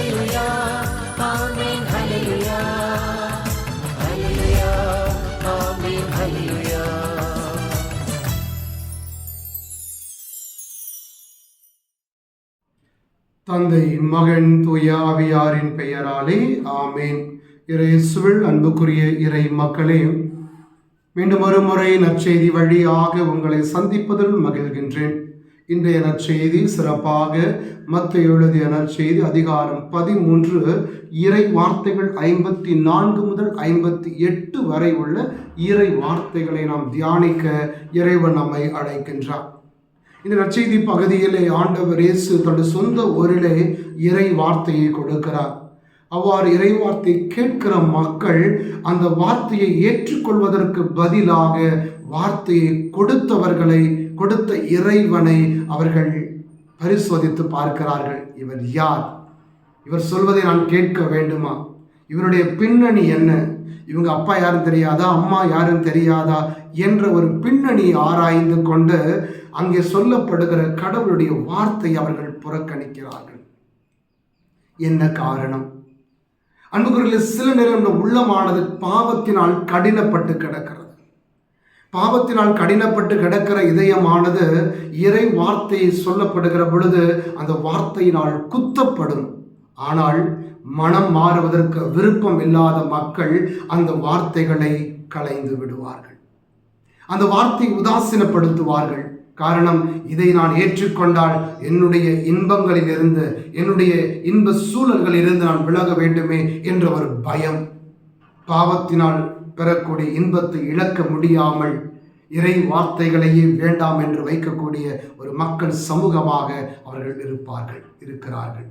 ஹalleluya ஆமென் ஹalleluya ஹalleluya ஆமென் ஹalleluya தந்தை மகன் தூய ஆவியாரின் பெயராலே ஆமேன். இயேசுவில் அன்புக்குரிய இறை மக்களே மீண்டும் ஒரு முறை நற்செய்தி வழியாக உங்களை சந்திப்பதில் மகிழ்கின்றேன். இன்றைய நற்செய்தி சிறப்பாக மத்த எழுதிய நற்செய்தி அதிகாரம் பதிமூன்று. இறை வார்த்தைகள் ஐம்பத்தி நான்கு முதல் ஐம்பத்தி எட்டு வரை உள்ள இறை வார்த்தைகளை நாம் தியானிக்க இறைவன் நம்மை அழைக்கின்றார். இந்த நற்செய்தி பகுதியிலே ஆண்டவர் இயேசு தனது சொந்த ஊரிலே இறை வார்த்தையை கொடுக்கிறார். அவ்வாறு இறைவார்த்தை கேட்கிற மக்கள் அந்த வார்த்தையை ஏற்றுக்கொள்வதற்கு பதிலாக வார்த்தையை கொடுத்தவர்களை கொடுத்த இறைவனை அவர்கள் பரிசோதித்து பார்க்கிறார்கள். இவர் யார்? இவர் சொல்வதை நான் கேட்க வேண்டுமா? இவருடைய பின்னணி என்ன? இவங்க அப்பா யாரும் தெரியாதா? அம்மா யாரும் தெரியாதா? என்ற ஒரு பின்னணி ஆராய்ந்து கொண்டு அங்கே சொல்லப்படுகிற கடவுளுடைய வார்த்தை அவர்கள் புறக்கணிக்கிறார்கள். என்ன காரணம்? அன்புக்குரிய சில நேரம் இந்த உள்ளமானது பாவத்தினால் கடினப்பட்டு கிடக்கிறது. பாவத்தினால் கடினப்பட்டு கிடக்கிற இதயமானது இறை வார்த்தை சொல்லப்படுகிற பொழுது அந்த வார்த்தையினால் குத்தப்படும். ஆனால் மனம் மாறுவதற்கு விருப்பம் இல்லாத மக்கள் அந்த வார்த்தைகளை களைந்து விடுவார்கள். அந்த வார்த்தை உதாசீனப்படுத்துவார்கள். காரணம் இதை நான் ஏற்றுக்கொண்டால் என்னுடைய இன்பங்களிலிருந்து என்னுடைய இன்ப சூழல்களிலிருந்து நான் விலக வேண்டுமே என்ற ஒரு பயம். பாவத்தினால் பெறக்கூடிய இன்பத்தை இழக்க முடியாமல் இறை வார்த்தைகளையே வேண்டாம் என்று வைக்கக்கூடிய ஒரு மக்கள் சமூகமாக அவர்கள் இருப்பார்கள் இருக்கிறார்கள்.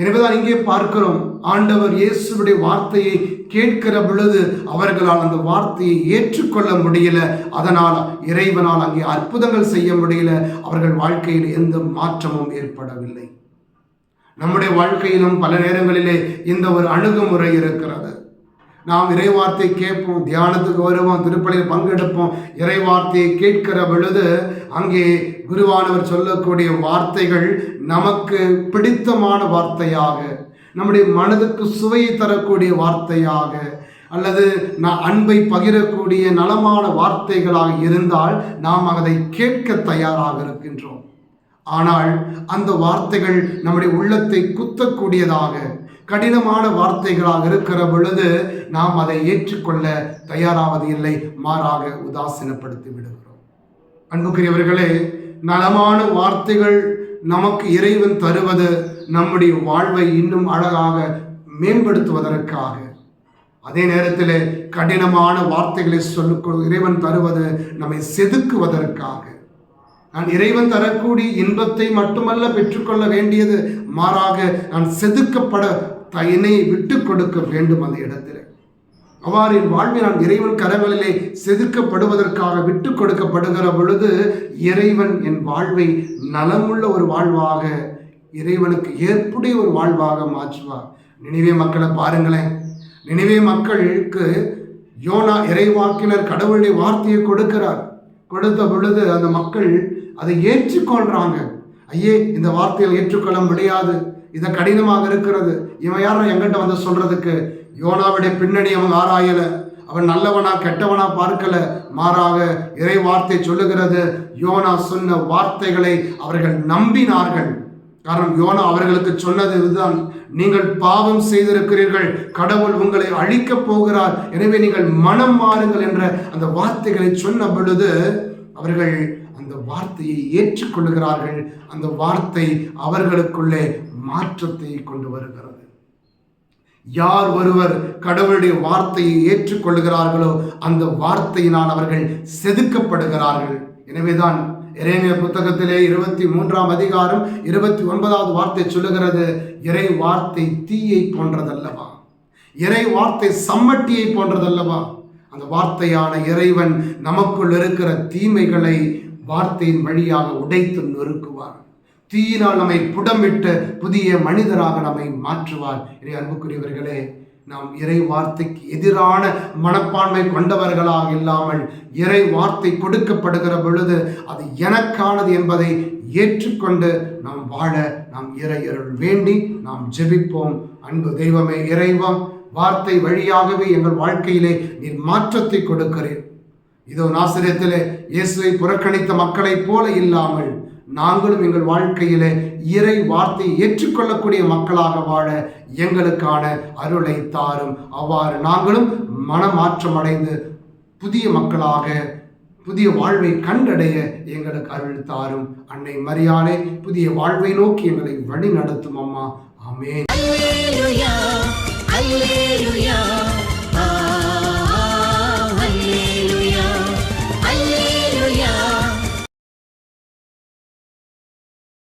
எனவேதான் இங்கே பார்க்கிறோம் ஆண்டவர் இயேசுடைய வார்த்தையை கேட்கிற பொழுது அவர்களால் அந்த வார்த்தையை ஏற்றுக்கொள்ள முடியல. அதனால் இறைவனால் அங்கே அற்புதங்கள் செய்ய முடியல. அவர்கள் வாழ்க்கையில் எந்த மாற்றமும் ஏற்படவில்லை. நம்முடைய வாழ்க்கையிலும் பல நேரங்களிலே இந்த ஒரு அணுகுமுறை இருக்கிறது. நாம் இறைவார்த்தை கேட்போம் தியானத்துக்கு வருவோம் திருப்பலியில் பங்கெடுப்போம். இறைவார்த்தையை கேட்கிற பொழுது அங்கே குருவானவர் சொல்லக்கூடிய வார்த்தைகள் நமக்கு பிடித்தமான வார்த்தையாக நம்முடைய மனதுக்கு சுவையை தரக்கூடிய வார்த்தையாக அல்லது நான் அன்பை பகிரக்கூடிய நலமான வார்த்தைகளாக இருந்தால் நாம் அதை கேட்க தயாராக இருக்கின்றோம். ஆனால் அந்த வார்த்தைகள் நம்முடைய உள்ளத்தை குத்தக்கூடியதாக கடினமான வார்த்தைகளாக இருக்கிற பொழுது நாம் அதை ஏற்றுக்கொள்ள தயாராவது இல்லை மாறாக உதாசீனப்படுத்தி விடுகிறோம். அன்புக்குரியவர்களே நலமான வார்த்தைகள் நமக்கு இறைவன் தருவது நம்முடைய வாழ்வை இன்னும் அழகாக மேம்படுத்துவதற்காக. அதே நேரத்தில் கடினமான வார்த்தைகளை சொல்லு இறைவன் தருவது நம்மை செதுக்குவதற்காக. நான் இறைவன் தரக்கூடிய இன்பத்தை மட்டுமல்ல பெற்றுக்கொள்ள வேண்டியது மாறாக நான் செதுக்கப்பட தயனை விட்டு கொடுக்க வேண்டும் அந்த இடத்தில். அவ்வாறு என் வாழ்வில் நான் இறைவன் கரங்களிலே செதுக்கப்படுவதற்காக விட்டு கொடுக்கப்படுகிற பொழுது இறைவன் என் வாழ்வை நலமுள்ள ஒரு வாழ்வாக இறைவனுக்கு ஏற்புடைய ஒரு வாழ்வாக மாற்றுவார். நினைவே மக்களை பாருங்களேன். நினைவே மக்களுக்கு யோனா இறைவாக்கினர் கடவுளுடைய வார்த்தையை கொடுக்கிறார். கொடுத்த பொழுது அந்த மக்கள் அதை ஏற்றுக்கொள்றாங்க ஐயே இந்த வார்த்தையில் ஏற்றுக்கொள்ள முடியாது. இதை கடினமாக இருக்கிறது. இவன் யாரும் எங்கிட்ட வந்து சொல்றதுக்கு? யோனாவுடைய பின்னணி அவன் ஆராயல. அவன் நல்லவனா கெட்டவனா பார்க்கல. மாறாக இறை வார்த்தை சொல்லுகிறது யோனா சொன்ன வார்த்தைகளை அவர்கள் நம்பினார்கள். காரணம் யோனா அவர்களுக்கு சொன்னது இதுதான். நீங்கள் பாவம் செய்திருக்கிறீர்கள் கடவுள் உங்களை அழிக்கப் போகிறார். எனவே நீங்கள் மனம் மாறுங்கள் என்ற அந்த வார்த்தைகளை சொன்ன பொழுது அவர்கள் அந்த வார்த்தையை ஏற்றுக்கொள்கிறார்கள் அந்த வார்த்தை அவர்களுக்குள்ளே மாற்றத்தை கொண்டு வருகிறது. யார் ஒருவர் கடவுளுடைய வார்த்தையை ஏற்றுக்கொள்கிறார்களோ அந்த வார்த்தையினால் அவர்கள் செதுக்கப்படுகிறார்கள். எனவேதான் இறைமைய புத்தகத்திலே இருபத்தி மூன்றாம் அதிகாரம் இருபத்தி ஒன்பதாவது வார்த்தை சொல்லுகிறது இறை வார்த்தை தீயை போன்றதல்லவா? இறை வார்த்தை சம்மட்டியை போன்றதல்லவா? அந்த வார்த்தையான இறைவன் நமக்குள் இருக்கிற தீமைகளை வார்த்தையின் வழியாக உடைத்து நொறுக்குவார் தீயினால் நம்மை புடமிட்டு புதிய மனிதராக நம்மை மாற்றுவார். இறை அன்புக்குரியவர்களே நாம் இறை வார்த்தைக்கு எதிரான மனப்பான்மை கொண்டவர்களாக இல்லாமல் இறை வார்த்தை கொடுக்கப்படுகிற பொழுது அது எனக்கானது என்பதை ஏற்றுக்கொண்டு நாம் வாழ நாம் இறையருள் வேண்டி நாம் ஜெபிப்போம். அன்பு தெய்வமே இறைவம் வார்த்தை வழியாகவே எங்கள் வாழ்க்கையிலே நீர் மாற்றத்தை கொடுக்கிறீர். இதோ நாசிரியத்திலே இயேசுவை புறக்கணித்த மக்களைப் போல இல்லாமல் நாங்களும் எங்கள் வாழ்க்கையில் இறை வார்த்தையை ஏற்றுக்கொள்ளக்கூடிய மக்களாக வாழ எங்களுக்கான அருளை தாரும். அவ்வாறு நாங்களும் மனமாற்றம் அடைந்து புதிய மக்களாக புதிய வாழ்வை கண்டடைய எங்களுக்கு அருள் தாரும். அன்னை மரியாதை புதிய வாழ்வை நோக்கி எங்களை வழி நடத்தும் அம்மா அமே